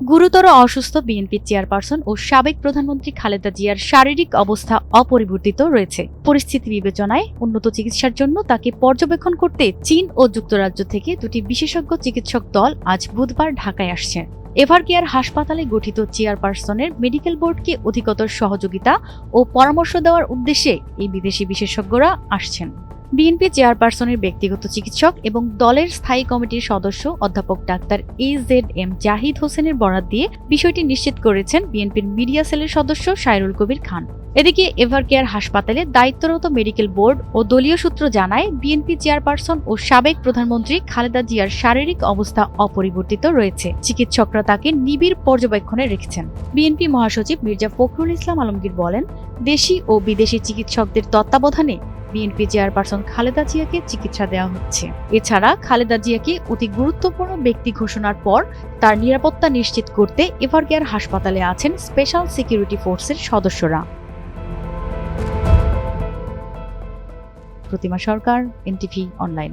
গুরুতর অসুস্থ BNP chairperson ও সাবেক প্রধানমন্ত্রী খালেদা জিয়ার শারীরিক অবস্থা অপরিবর্তিত রয়েছে। পরিস্থিতি বিবেচনায় উন্নত চিকিৎসার জন্য তাকে পর্যবেক্ষণ করতে চীন ও যুক্তরাজ্য থেকে দুটি বিশেষজ্ঞ চিকিৎসক দল আজ বুধবার ঢাকায় আসছে। এভারকেয়ার হাসপাতালে গঠিত চেয়ারপারসনের মেডিকেল বোর্ডকে অধিকতর সহযোগিতা ও পরামর্শ দেওয়ার উদ্দেশ্যে এই বিদেশি বিশেষজ্ঞরা আসছেন। বিএনপি চেয়ারপারসনের ব্যক্তিগত চিকিৎসক এবং দলের স্থায়ী কমিটির সদস্য অধ্যাপক doctor A Z M Zahid হোসেনের বরাত দিয়ে বিষয়টি নিশ্চিত করেছেন বিএনপির মিডিয়া সেলের সদস্য সাইরুল কবির খান। এদিকে এভারকেয়ার হাসপাতালে দায়িত্বরত মেডিকেল বোর্ড ও দলীয় সূত্র জানায়, বিএনপি চেয়ারপারসন ও সাবেক প্রধানমন্ত্রী খালেদা জিয়ার শারীরিক অবস্থা অপরিবর্তিত রয়েছে। চিকিৎসকরা তাকে নিবিড় পর্যবেক্ষণে রেখেছেন। বিএনপি মহাসচিব মির্জা ফখরুল ইসলাম আলমগীর বলেন, দেশি ও বিদেশি চিকিৎসকদের তত্ত্বাবধানে বিএনপি চেয়ারপারসন খালেদা জিয়াকে চিকিৎসা দেওয়া হচ্ছে। এছাড়া খালেদা জিয়াকে অতি গুরুত্বপূর্ণ ব্যক্তি ঘোষণার পর তার নিরাপত্তা নিশ্চিত করতে এভারকেয়ার হাসপাতালে আছেন স্পেশাল সিকিউরিটি ফোর্সের সদস্যরা। Protima Sarkar, NTV online.